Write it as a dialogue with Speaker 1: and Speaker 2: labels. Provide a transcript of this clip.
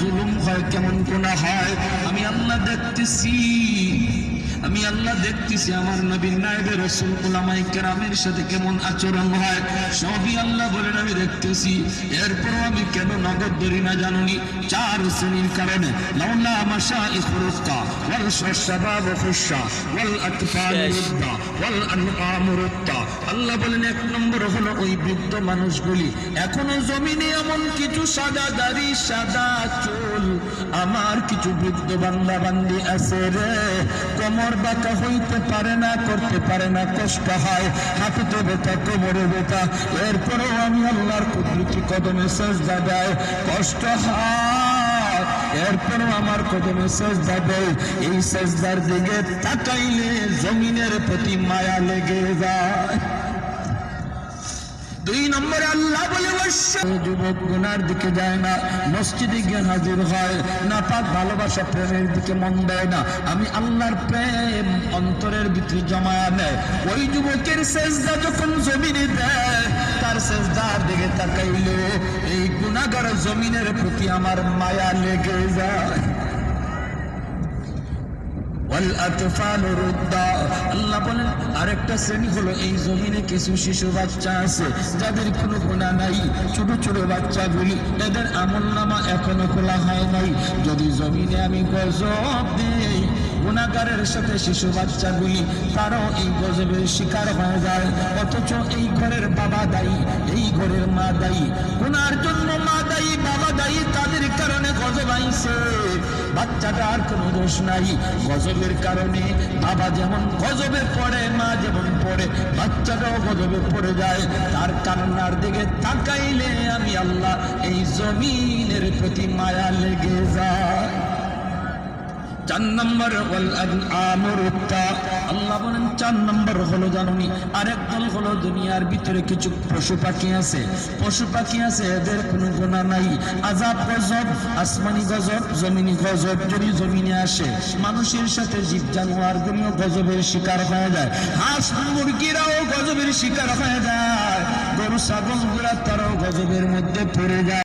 Speaker 1: জুলুম হয় কেমন গুনাহ হয়? আমি আল্লাহ দেখতেছি। আমি আল্লাহ দেখতেছি আমার নবীর নায়বে রসুল উলামাই কেরামের সাথে কেমন আচরণ হয় সবই আল্লাহ বলেন আমি দেখতেছি। এরপরও আমি কেন নগদ ধরি না জানুনি? চার শ্রেণির কারণে। লাউলা মাসা ওয়াল শাবাব খুশা ওয়াল আতফাল রুদ্দা ওয়াল আনআম রুদ্দা আল্লাহ বলেন এক নম্বর হলো ওই বৃদ্ধ মানুষগুলি। এখনও জমিনে এমন কিছু সাদা দাড়ি সাদা চুল। আমার কিছু বৃদ্ধ বান্দা বান্দি আছে রে কোমর বাঁকা হইতে পারে না, করতে পারে না, কষ্ট হয়। হাঁটুতে কোমরে এরপরেও আমি আল্লাহর কুদরতি কদমে সেজদা দেয়। কষ্ট হয়। এরপরও আমার কদমে সেজদা দেয়। এই সেজদার দিকে তাকাইলে জমিনের প্রতি মায়া লেগে যায়। দুই নম্বরে আল্লাহ বলে যুবক গুনার দিকে যায় না, মসজিদে গিয়ে হাজির হয়। না পাক ভালোবাসা প্রেমের দিকে মন দেয় না। আমি আল্লাহর প্রেম অন্তরের ভিতরে জমায়া নেয় ওই যুবকের সেজদা যখন জমিনে দেয়, তার সেজদার দিকে তাকাইলে এই গুণাগার জমিনের প্রতি আমার মায়া লেগে যায়। আরেকটা শ্রেণি হলো, এই জমিনে কিছু শিশু বাচ্চা আছে, যাদের কোনো গুণা নাই, ছোট ছোট বাচ্চাগুলি, এদের আমল নামা এখনও খোলা হয় নাই। যদি জমিনে আমি গজব গুণাগারের সাথে শিশু বাচ্চাগুলি, তারাও এই গজবের শিকার হয়ে যায়। অথচ এই ঘরের বাবা দায়ী, এই ঘরের মা দায়ী। গুনার জন্য মা দায়ী, বাবা দায়ী, তাদের কারণে গজব আইছে। বাচ্চাটা আর কোনো দোষ নাই। গজবের কারণে বাবা যেমন গজবে পড়ে, মা যেমন পড়ে, বাচ্চাটাও গজবে পড়ে যায়। তার কান্নার দিকে তাকাইলে আমি আল্লাহ এই জমিনের প্রতি মায়া লেগে চার নম্বর আল্লাহ বলেন, চার নম্বর হলো হলো দুনিয়ার ভিতরে কিছু পশু পাখি আছে। পশু পাখি আছে, এদের কোনো গোনা নাই। আজাব গজব, আসমানি গজব, জমিনি গজব যদি জমিনে আসে, মানুষের সাথে জীব জানোয়ার গুলিও গজবের শিকার হয়ে যায়। হাঁস মুরগিরাও গজবের শিকার হয়ে যায়। গরু ছাগলগুলা তারাও গজবের মধ্যে পড়ে যায়।